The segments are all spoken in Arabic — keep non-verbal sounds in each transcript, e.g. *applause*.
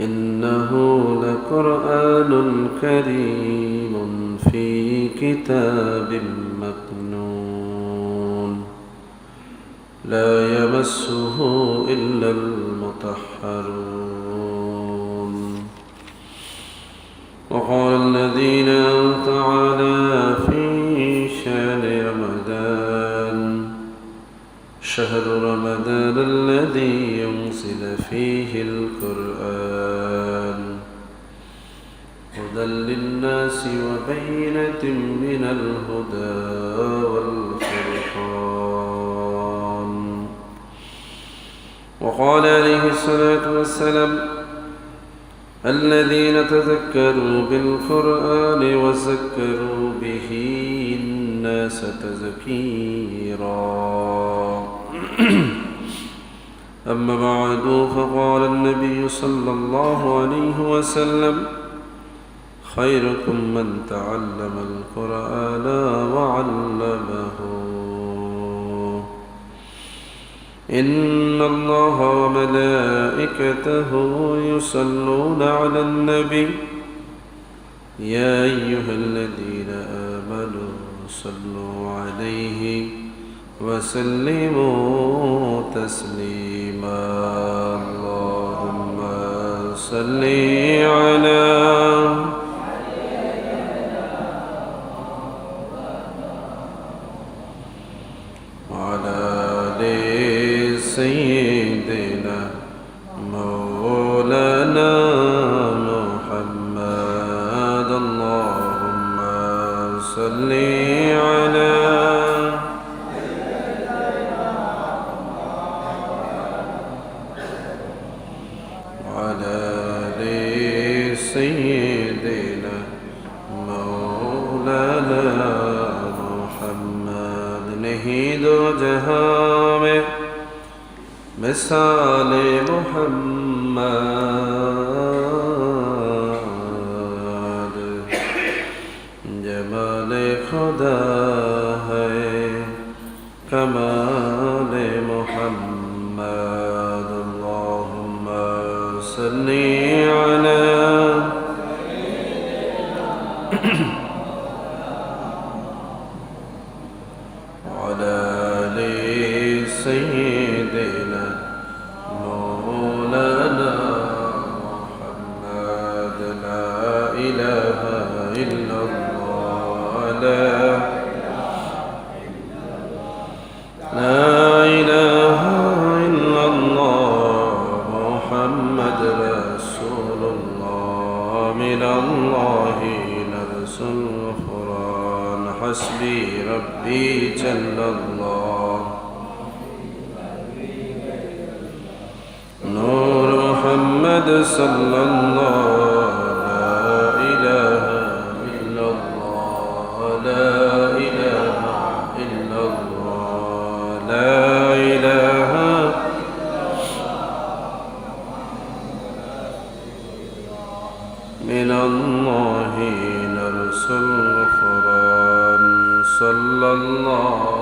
إنه لقرآن كريم في كتاب مكنون. لا يمسه إلا المطهرون. وقال الذين تعالى في شان رمضان شهر رمضان فيه القرآن هدى للناس وبينة من الهدى والفرقان. وقال عليه الصلاة والسلام الذين تذكروا بالقرآن وذكروا به الناس تذكيرا. *clears throat* أما بعد فقال النبي صلى الله عليه وسلم خيركم من تعلم القرآن وعلمه. إن الله وملائكته يصلون على النبي يا أيها الذين آمنوا صلوا عليه. وسلموا تسليما. اللهم صل على وعلى سيدنا مولانا محمد. اللهم صل على وعلى آل سيدنا مولانا محمد جهام مثال محمد جمال خدا ہے صل على *clears throat* وعلى سيدنا مولانا محمد. لا إله إلا الله. لا محمد رسول الله. من الله نرسل القرآن. حسبي ربي جل الله. نور محمد صلى الله من الله نرسل القرآن صلى الله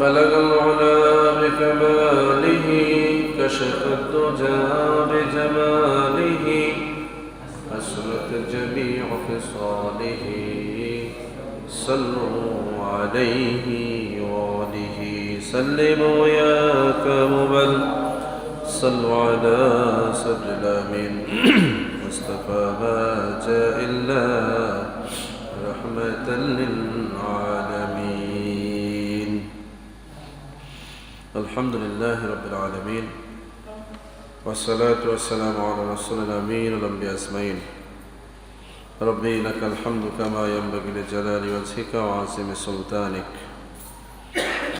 بلغ العلا بكماله كشف الدجى بجماله أسرت جميع خصاله صلوا عليه وآله. سلموا يا كامل. صلوا على سجل من *clears throat* مصطفى ما جاء إلا رحمة للعالمين. الحمد لله رب العالمين. والصلاة والسلام على رسول الأمين والأنبياء أجمعين. ربي لك الحمد كما ينبغي لجلال وجهك وعظيم سلطانك.